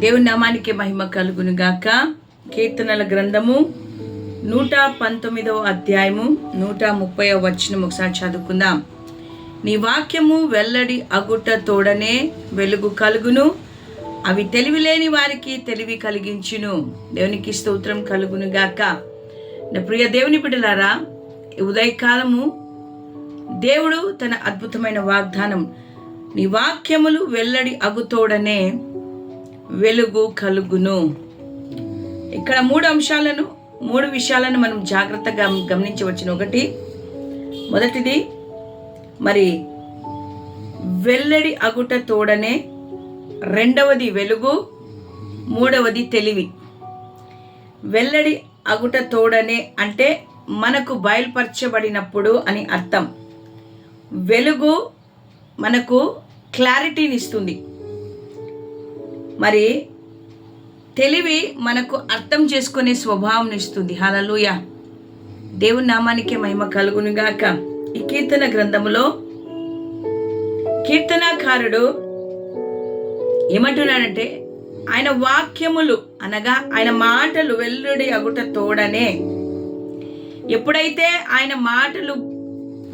దేవుని నామానికి మహిమ కలుగును గాక. కీర్తనల గ్రంథము నూట పంతొమ్మిదవ అధ్యాయము నూట ముప్పై వచ్చిన ఒకసారి చదువుకుందాం. నీ వాక్యము వెల్లడి అగుట తోడనే వెలుగు కలుగును అవి తెలివిలేని వారికి తెలివి కలిగించును. దేవునికి స్తోత్రం కలుగును గాక. నా ప్రియ దేవుని బిడ్డలారా ఉదయకాలము దేవుడు తన అద్భుతమైన వాగ్దానం నీ వాక్యములు వెల్లడి అగుతోడనే వెలుగు కలుగును. ఇక్కడ మూడు అంశాలను మూడు విషయాలను మనం జాగ్రత్తగా గమనించవచ్చును. ఒకటి మొదటిది మరి వెల్లడి అగుట తోడనే రెండవది వెలుగు మూడవది తెలివి. వెల్లడి అగుట తోడనే అంటే మనకు బయలుపరచబడినప్పుడు అని అర్థం. వెలుగు మనకు క్లారిటీని ఇస్తుంది. మరి తెలివి మనకు అర్థం చేసుకునే స్వభావం ఇస్తుంది. హలలుయ దేవుని నామానికే మహిమ కలుగునుగాక ఈ కీర్తన గ్రంథములో కీర్తనాకారుడు ఏమంటున్నాడంటే ఆయన వాక్యములు అనగా ఆయన మాటలు వెల్లుడి అగుట తోడనే. ఎప్పుడైతే ఆయన మాటలు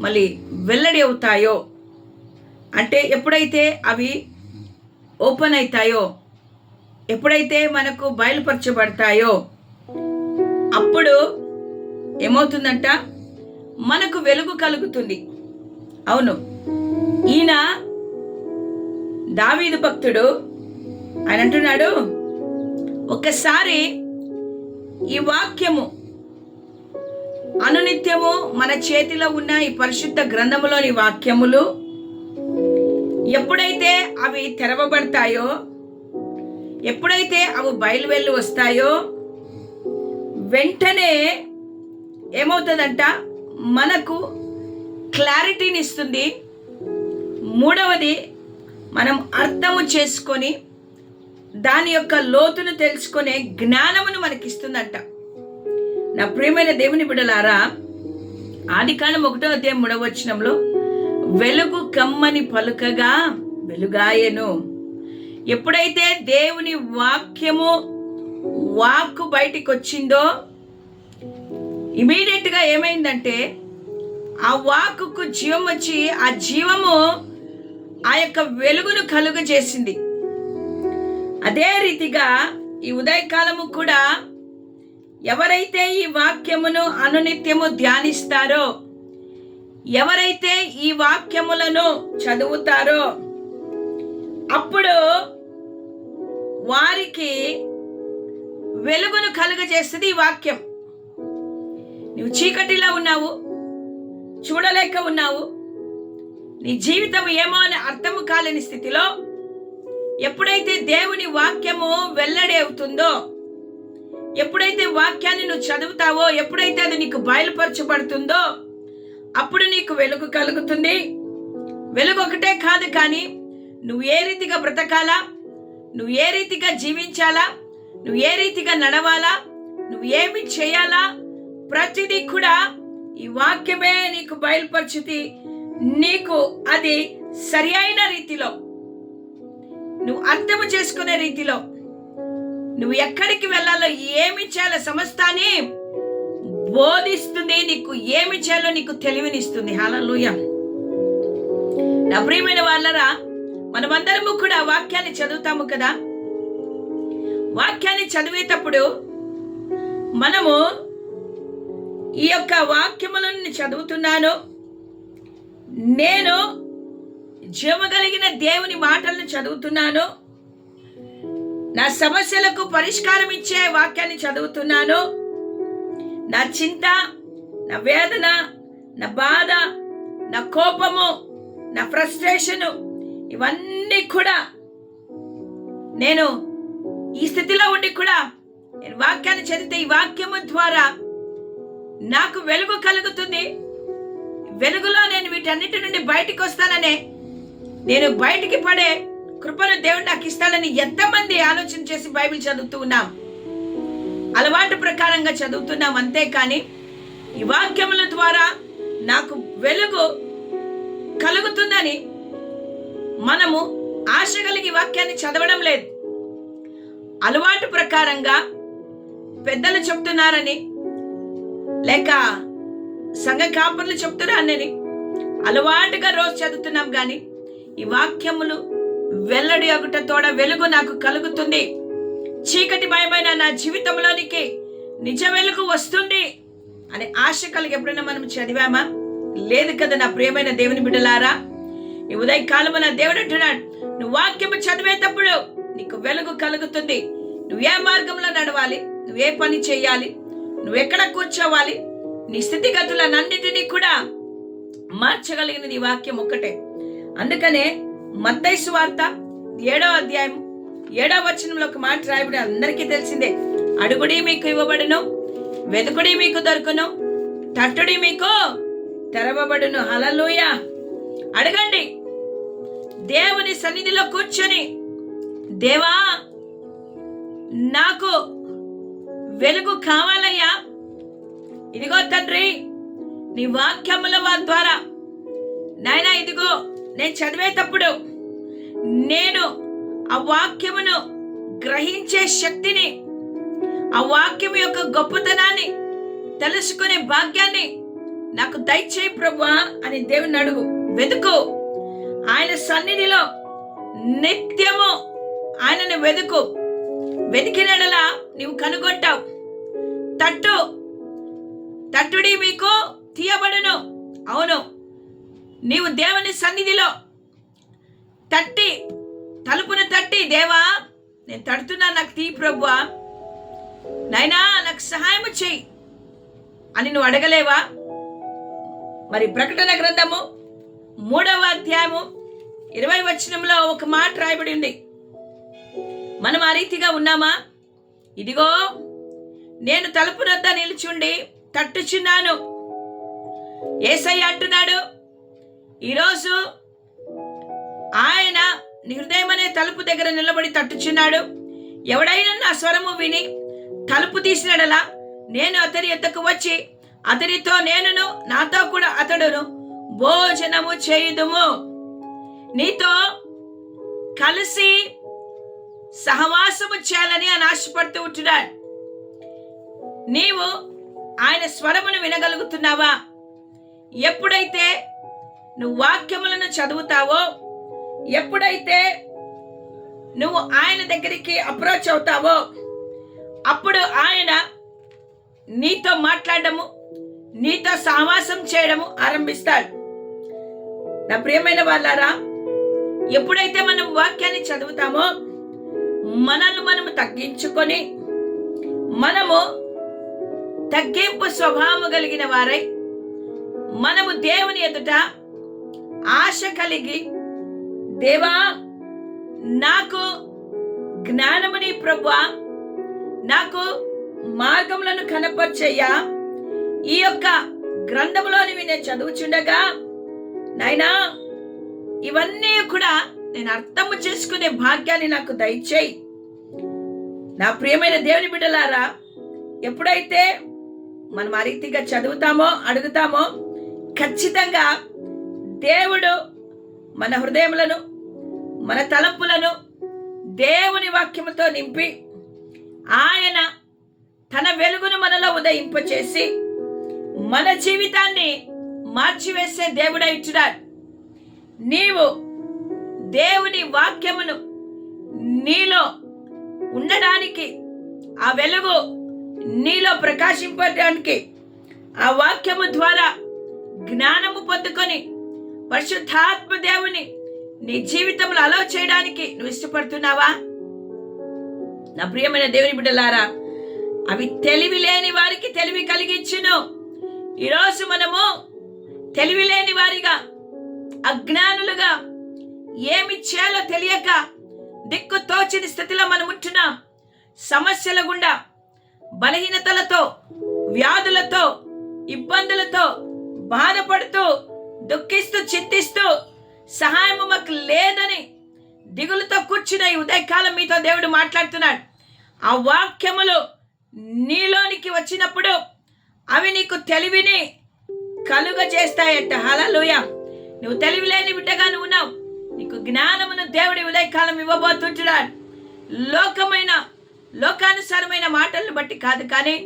మళ్ళీ వెల్లడి అవుతాయో అంటే ఎప్పుడైతే అవి ఓపెన్ అవుతాయో ఎప్పుడైతే మనకు బయలుపరచబడతాయో అప్పుడు ఏమవుతుందంట? మనకు వెలుగు కలుగుతుంది. అవును. ఈయన దావీదు భక్తుడు. ఆయన అంటున్నాడు ఒక్కసారి ఈ వాక్యము అనునిత్యము మన చేతిలో ఉన్న ఈ పరిశుద్ధ గ్రంథములోని వాక్యములు ఎప్పుడైతే అవి తెరవబడతాయో ఎప్పుడైతే అవి బయలువెళ్ళి వస్తాయో వెంటనే ఏమవుతుందంట? మనకు క్లారిటీని ఇస్తుంది. మూడవది మనం అర్థము చేసుకొని దాని యొక్క లోతును తెలుసుకునే జ్ఞానమును మనకిస్తుందంట. నా ప్రియమైన దేవుని బిడలారా ఆది కాలం ఒకటో అధ్యాయం మూడవచనంలో వెలుగు కమ్మని పలుకగా వెలుగాయను. ఎప్పుడైతే దేవుని వాక్యము వాక్కు బయటికి వచ్చిందో ఇమీడియట్గా ఏమైందంటే ఆ వాక్కుకు జీవం వచ్చి ఆ జీవము ఆ యొక్క వెలుగును కలుగ చేసింది అదే రీతిగా ఈ ఉదయకాలము కూడా ఎవరైతే ఈ వాక్యమును అనునిత్యము ధ్యానిస్తారో ఎవరైతే ఈ వాక్యములను చదువుతారో అప్పుడు వారికి వెలుగును కలుగజేస్తుంది ఈ వాక్యం. నువ్వు చీకటిలో ఉన్నావు చూడలేక ఉన్నావు నీ జీవితం ఏమో అని అర్థము కాలేని స్థితిలో ఎప్పుడైతే దేవుని వాక్యము వెల్లడి అవుతుందో ఎప్పుడైతే వాక్యాన్ని నువ్వు చదువుతావో ఎప్పుడైతే అది నీకు బయలుపరచబడుతుందో అప్పుడు నీకు వెలుగు కలుగుతుంది. వెలుగు ఒకటే కాదు కానీ నువ్వు ఏ రీతిగా బ్రతకాలా? నువ్వు ఏ రీతిగా జీవించాలా? నువ్వు ఏ రీతిగా నడవాలా? నువ్వు ఏమి చేయాలా? ప్రతిదీ కూడా ఈ వాక్యమే నీకు బయలుపరచుతి నీకు అది సరి అయిన రీతిలో. నువ్వు అర్థము చేసుకునే రీతిలో. నువ్వు ఎక్కడికి వెళ్ళాలో ఏమి చేయాలో సమస్తాన్ని బోధిస్తుంది. నీకు ఏమి చేయాలో నీకు తెలివినిస్తుంది. హలలుయ నా ప్రియమైన వాళ్ళరా మనమందరము కూడా వాక్యాన్ని చదువుతాము కదా? వాక్యాన్ని చదివేటప్పుడు మనము ఈ యొక్క వాక్యములను చదువుతున్నాను. నేను జీవగలిగిన దేవుని మాటలను చదువుతున్నాను. నా సమస్యలకు పరిష్కారం ఇచ్చే వాక్యాన్ని చదువుతున్నాను. నా చింత నా వేదన నా బాధ నా కోపము నా ఫ్రస్ట్రేషను ఇవన్నీ కూడా నేను ఈ స్థితిలో ఉండి కూడా నేను వాక్యాన్ని చదివితే ఈ వాక్యము ద్వారా నాకు వెలుగు కలుగుతుంది. వెలుగులో నేను వీటన్నిటి నుండి బయటికి వస్తాననే నేను బయటికి పడే కృపను దేవుడు నాకు ఇస్తాడని ఎంతమంది ఆలోచన చేసి బైబిల్ చదువుతూ ఉన్నాం. అలవాటు ప్రకారంగా చదువుతున్నాం అంతేకాని ఈ వాక్యముల ద్వారా నాకు వెలుగు కలుగుతుందని మనము ఆశ కలిగి వాక్యాన్ని చదవడం లేదు. అలవాటు ప్రకారంగా పెద్దలు చెప్తున్నారని లేక సంఘ కాపర్లు చెప్తున్నారని అలవాటుగా రోజు చదువుతున్నాం కానీ ఈ వాక్యములు వెల్లడి ఒకట తోడ వెలుగు నాకు కలుగుతుంది. చీకటి భయమైన నా జీవితంలోనికి నిజ వెలుగు వస్తుంది అనే ఆశ కలిగి ఎప్పుడైనా మనం చదివామా? లేదు కదా నా ప్రియమైన దేవుని బిడ్డలారా? ఈ ఉదయ కాలమున దేవుడు అంటున్నాడు నువ్వు వాక్యము చదివేటప్పుడు నీకు వెలుగు కలుగుతుంది. నువ్వు ఏ మార్గంలో నడవాలి? నువ్వు ఏ పని చేయాలి? నువ్వు ఎక్కడ కూర్చోవాలి? నీ స్థితిగతులన్నింటినీ కూడా మార్చగలిగినది వాక్యం ఒక్కటే. అందుకనే మత్తైసు వార్త ఏడో అధ్యాయం ఏడో వచనంలో ఒక మాట రాయబడి అందరికీ తెలిసిందే. అడుగుడి మీకు ఇవ్వబడును వెతుకుడి మీకు దొరుకును తట్టుడి మీకు తెరవబడును. హలలుయ అడగండి. దేవుని సన్నిధిలో కూర్చొని దేవా నాకు వెలుగు కావాలయ్యా. ఇదిగో తండ్రి నీ వాక్యముల వారి ద్వారా. నాయన ఇదిగో నేను చదివేటప్పుడు నేను ఆ వాక్యమును గ్రహించే శక్తిని ఆ వాక్యం యొక్క గొప్పతనాన్ని తెలుసుకునే భాగ్యాన్ని నాకు దయచేయి ప్రభా అని దేవుని అడుగు. వెతుకు. ఆయన సన్నిధిలో నిత్యము ఆయనను వెతుకు. వెతికినడలా నీవు కనుగొంటావు. తట్టు తట్టుడి మీకు తీయబడును. అవును నీవు దేవుని సన్నిధిలో తట్టి తలుపును తట్టి దేవా నేను తడుతున్నా నాకు తీ ప్రభువా. నైనా నాకు సహాయం చెయ్యి అని నువ్వు అడగలేవా? మరి ప్రకటన గ్రంథము మూడవ అధ్యాయము ఇరవై వచనంలో ఒక మాట రాయబడి ఉంది. మనం ఆ రీతిగా ఉన్నామా? ఇదిగో నేను తలుపు నిలుచుండి తట్టుచున్నాను. ఏసయ్య అంటున్నాడు ఈరోజు ఆయన నీ హృదయం అనే తలుపు దగ్గర నిలబడి తట్టుచున్నాడు. ఎవడైనా నా స్వరము విని తలుపు తీసినడలా నేను అతని ఎద్దకు వచ్చి అతనితో నేనును నాతో కూడా అతడును భోజనము చేయుదుము. నీతో కలిసి సహవాసము చేయాలని అని ఆశపడుతూ ఉంటున్నాడు. నీవు ఆయన స్వరమును వినగలుగుతున్నావా? ఎప్పుడైతే నువ్వు వాక్యములను చదువుతావో ఎప్పుడైతే నువ్వు ఆయన దగ్గరికి అప్రోచ్ అవుతావో అప్పుడు ఆయన నీతో మాట్లాడము నీతో సావాసం చేయడము ఆరంభిస్తాడు. నా ప్రియమైన వాళ్ళారా ఎప్పుడైతే మనం వాక్యాన్ని చదువుతామో మనల్ని మనము తగ్గించుకొని మనము తగ్గింపు స్వభావము కలిగిన వారై మనము దేవుని ఎదుట ఆశ కలిగి దేవా నాకు జ్ఞానముని ప్రభువా నాకు మార్గములను కనపరిచయ్యా ఈ యొక్క గ్రంథంలోని నేను చదువుచుండగా నాయనా ఇవన్నీ కూడా నేను అర్థము చేసుకునే భాగ్యాన్ని నాకు దయచేయి. నా ప్రియమైన దేవుని బిడ్డలారా ఎప్పుడైతే మనం ఆ రీతిగా చదువుతామో అడుగుతామో ఖచ్చితంగా దేవుడు మన హృదయములను మన తలంపులను దేవుని వాక్యముతో నింపి ఆయన తన వెలుగును మనలో ఉదయింపచేసి మన జీవితాన్ని మార్చివేసే దేవుడై ఇచ్చుడాడు. నీవు దేవుని వాక్యమును నీలో ఉండడానికి ఆ వెలుగు నీలో ప్రకాశింపడానికి ఆ వాక్యము ద్వారా జ్ఞానము పొందుకొని పరిశుద్ధాత్మ దేవుని నీ జీవితంలో అలవ చేయడానికి నువ్వు ఇష్టపడుతున్నావా? నా ప్రియమైన దేవుని బిడ్డలారా అవి తెలివి లేని వారికి తెలివి కలిగించును. ఈరోజు మనము తెలివి లేని వారిగా అజ్ఞానులుగా ఏమి చేయాలో తెలియక దిక్కు తోచని స్థితిలో మనం ఉంటున్నాం. సమస్యల గుండా బలహీనతలతో వ్యాధులతో ఇబ్బందులతో బాధపడుతూ దుఃఖిస్తూ చింతిస్తూ సహాయము మాకు లేదని దిగులుతో కూర్చున్న ఈ ఉదయకాలం మీతో దేవుడు మాట్లాడుతున్నాడు. ఆ వాక్యములు నీలోనికి వచ్చినప్పుడు అవి నీకు తెలివిని కలుగ చేస్తాయట హలలుయ నువ్వు తెలివి లేని బిడ్డగా ఉన్నావు. నీకు జ్ఞానమును దేవుడి ఉదయకాలం ఇవ్వబోతుంటున్నాడు. లోకమైన లోకానుసారమైన మాటలను బట్టి కాదు కానీ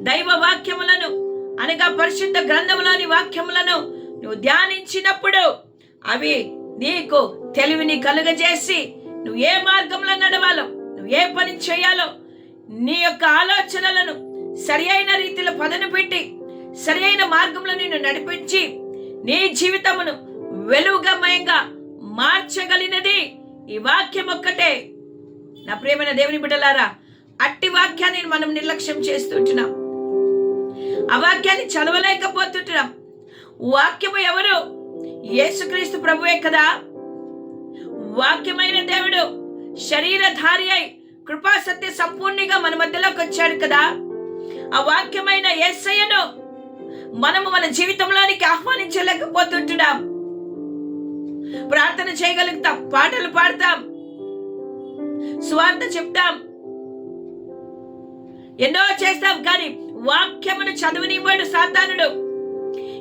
దైవ వాక్యములను అనగా పరిశుద్ధ గ్రంథములోని వాక్యములను నువ్వు ధ్యానించినప్పుడు అవి నీకు తెలివిని కలుగజేసి నువ్వు ఏ మార్గంలో నడవాలో నువ్వు ఏ పని చేయాలో నీ యొక్క ఆలోచనలను సరి అయిన రీతిలో పదను పెట్టి సరి అయిన మార్గంలో నిన్ను నడిపించి నీ జీవితమును వెలుగమయంగా మార్చగలిగినది ఈ వాక్యం ఒక్కటే. నా ప్రేమైన దేవుని బిడ్డలారా అట్టి వాక్యాన్ని మనం నిర్లక్ష్యం చేస్తుంటున్నాం. ఆ వాక్యాన్ని చదవలేకపోతుంటున్నాం. వాక్యము ఎవరు? యేసుక్రీస్తు ప్రభువే కదా. వాక్యమైన దేవుడు శరీరధారి అయి కృపా సత్య సంపూర్ణిగా మన మధ్యలోకి వచ్చాడు కదా. ఆ వాక్యమైన ఏసయ్యను మనము మన జీవితంలోనికి ఆహ్వానించలేకపోతుంటున్నాం. ప్రార్థన చేయగలుగుతాం పాటలు పాడతాం. స్వార్థ చెప్తాం. ఎన్నో చేస్తాం కానీ వాక్యమును చదవనివ్వడు సాతానుడు.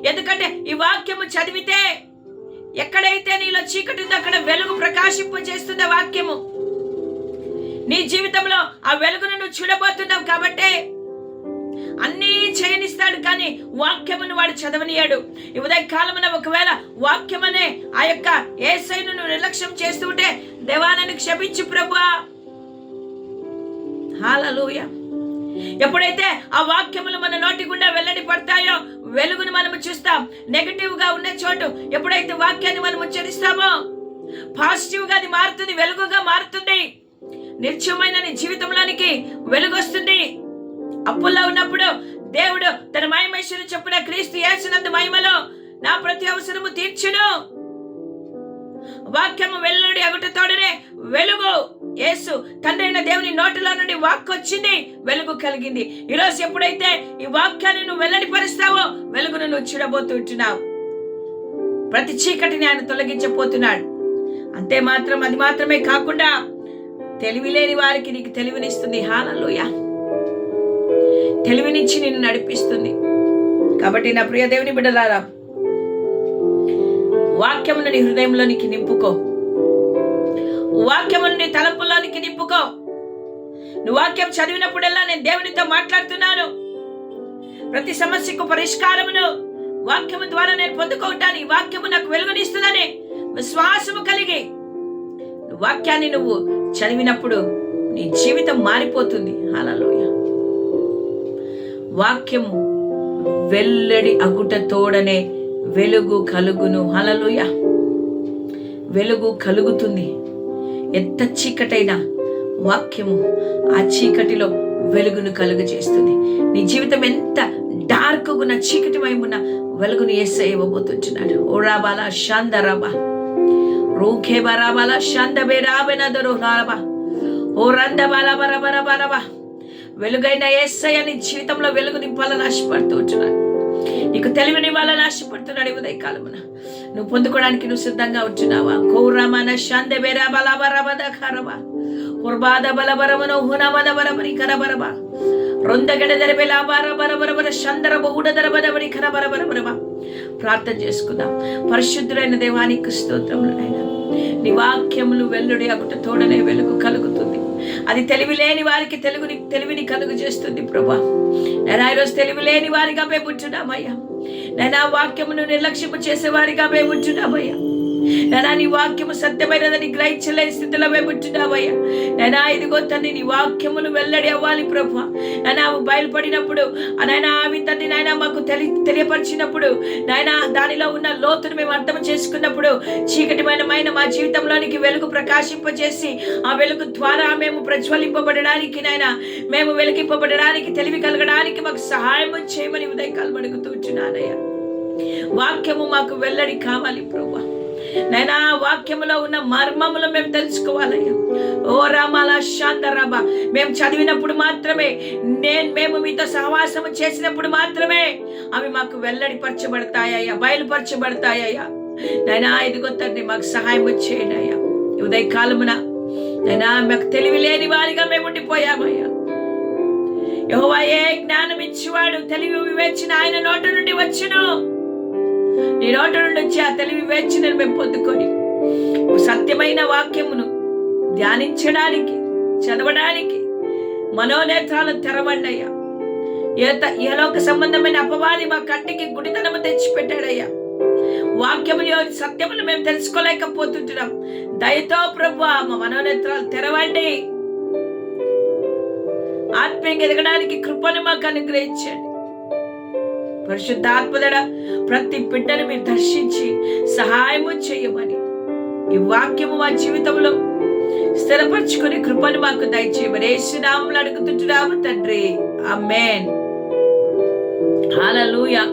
ఎందుకంటే ఈ వాక్యము చదివితే ఎక్కడైతే నీలో చీకటి ఉందో అక్కడ వెలుగు ప్రకాశింప చేస్తుంది వాక్యము. నీ జీవితంలో ఆ వెలుగును నువ్వు చూడబోతున్నావు కాబట్టే అన్నీ చేయనిస్తాడు కానీ వాక్యమును వాడు చదవనియాడు. ఉదయ కాలమున ఒకవేళ వాక్యమనే ఆ యొక్క ఏసైను నువ్వు నిర్లక్ష్యం చేస్తుంటే దేవాలను క్షమించు ప్రభా హాలూయ ఎప్పుడైతే ఆ వాక్యములు మన నోటి గుండా వెల్లడి పడతాయో వెలుగును మనము చూస్తాం. నెగటివ్గా ఉన్న చోటు ఎప్పుడైతే వాక్యాన్ని మనం ఉచ్చరిస్తామో పాజిటివ్గా అది మారుతుంది వెలుగుగా మారుతుంది. నిత్యమైన నీ జీవితంలోనికి వెలుగొస్తుంది. అప్పుల్లో ఉన్నప్పుడు దేవుడు తన మహిమేశ్వరు చెప్పిన క్రీస్తు యేసునందు మహిమలో నా ప్రతి అవసరము తీర్చును. వాక్యము వెల్లుడి అగుటతోడనే వెలుగు. యేసు తండ్రైన దేవుని నోటిలో నుండి వాక్ వచ్చింది వెలుగు కలిగింది. ఈరోజు ఎప్పుడైతే ఈ వాక్యాన్ని నువ్వు వెల్లడిపరుస్తావో వెలుగును నువ్వు చూడబోతుంటున్నావు. ప్రతి చీకటిని ఆయన తొలగించబోతున్నాడు. అంతే మాత్రం అది మాత్రమే కాకుండా తెలివి లేని వారికి నీకు తెలివినిస్తుంది. హాలలోయ తెలివినిచ్చి నిన్ను నడిపిస్తుంది. కాబట్టి నా ప్రియ దేవుని బిడ్డలారా వాక్యమును నీ హృదయంలోనికి నింపుకో. వాక్యమును నీ తలంపులోనికి నింపుకో. నువ్వు వాక్యం చదివినప్పుడల్లా నేను దేవునితో మాట్లాడుతున్నాను. ప్రతి సమస్యకు పరిష్కారమును వాక్యము ద్వారా నేను పొందుకుంటాను ఈ వాక్యము నాకు వెలుగునిస్తుందని విశ్వాసము కలిగి వాక్యాన్ని నువ్వు చదివినప్పుడు నీ జీవితం మారిపోతుంది. అలలోయ వాక్యము వెల్లడి అగుట తోడనే వెలుగు కలుగును. హలలుయ వెలుగు కలుగుతుంది. ఎంత చీకటైనా వాక్యము ఆ చీకటిలో వెలుగును కలుగు చేస్తుంది నీ జీవితం ఎంత డార్క్ ఉన్న చీకటి వైపున వెలుగును ఎస్ ఇవ్వబోతున్నాడు ఓ రాబాల శాందరాబా రూఖే బరాబాల శాందబే రాబెనదరు రాబా ఓ రంద బాల బర బరబా వెలుగైన ఏసయ్య నీ జీవితంలో వెలుగు నింపాలని ఆశపడుతూ ఉంటున్నాడు నీకు తెలివినివ్వాలని ఆశపడుతున్నాడు ఉదయ కాలమున నువ్వు పొందుకోవడానికి నువ్వు సిద్ధంగా ఉంటున్నావా? కౌరమన శాంత బేరా బలబరబద కరవ కుర్బాద బలబరమన హునమద బరబరి కరబరబా రొందగడ దరబె లాబార బరబరబర శందర బహుడ దరబదబరి ఖర బరబరబరబా ప్రార్థన చేసుకుందాం. పరిశుద్ధులైన దేవానికి స్తోత్రములు నాయనా. నీ వాక్యములు వెల్లుడి అకుట తోడనే వెలుగు కలుగుతుంది. అది తెలివి లేని వారికి తెలుగుని తెలివిని కలుగు చేస్తుంది ప్రభా. నేను ఈరోజు తెలివి లేని వారిగా మేము ఉంటున్నామయ్యా. నేను ఆ వాక్యమును నిర్లక్ష్యము చేసే వారిగా మేము ఉంటున్నామయ్యా. నేనా నీ వాక్యము సత్యమైనదని గ్రహించలేని స్థితిలో మేము ఉంటున్నావయ్యా నేనా ఇదిగో తండ్రి నీ వాక్యములు వెల్లడి అవ్వాలి ప్రభు నైనా బయలుపడినప్పుడు నైనా అవి తండ్రి నాయన మాకు తెలి తెలియపరిచినప్పుడు నాయన దానిలో ఉన్న లోతును మేము అర్థం చేసుకున్నప్పుడు చీకటిమైన మా జీవితంలోనికి వెలుగు ప్రకాశింపజేసి ఆ వెలుగు ద్వారా మేము ప్రజ్వలింపబడడానికి నాయన మేము వెలిగింపబడడానికి తెలివి కలగడానికి మాకు సహాయం చేయమని ఉదయకాలు అడుగుతూ ఉంటున్నానయ్యా. వాక్యము మాకు వెల్లడి కావాలి ప్రభా నైనా వాక్యములో ఉన్న మర్మములు మేము తెలుసుకోవాలయ్యా. ఓ రామాల శాంతరామ మేము చదివినప్పుడు మాత్రమే నేను మేము మీతో సహవాసము చేసినప్పుడు మాత్రమే అవి మాకు వెల్లడిపరచబడతాయ్యా బయలుపరచబడతాయ్యా నైనా ఇదిగో తండ్రి మాకు సహాయం చేయండి అయ్యా. ఉదయ కాలమున నైనా మాకు తెలివి లేని వారిగా మేము ఉండిపోయామయ్యా. యెహోవాయే జ్ఞానం ఇచ్చేవాడు తెలివి వివేచిన ఆయన నోట నుండి వచ్చును. నీ నోట నుండి వచ్చి ఆ తెలివి వివేచనను మేము పొందుకొని సత్యమైన వాక్యమును ధ్యానించడానికి చదవడానికి మనోనేత్రాలను తెరవండి అయ్యా. ఏత ఏలోక సంబంధమైన అపవాది మా కంటికి గుడితనము తెచ్చిపెట్టాడయ్యా. వాక్యములు సత్యములు మేము తెలుసుకోలేకపోతుంటున్నాం. దయతో ప్రభు మా మనోనేత్రాలు తెరవండి. ఆత్మీయంగా ఎదగడానికి కృపను మాకు అనుగ్రహించండి. పరిశుద్ధాత్మదడ ప్రతి బిడ్డను మీరు దర్శించి సహాయము చేయమని ఈ వాక్యము మా జీవితంలో స్థిరపరచుకుని కృపను మాకు దయచేయమని యేసునామంలో అడుగుతుంటున్నాము తండ్రి. అమ్మేన్ హల్లెలూయా.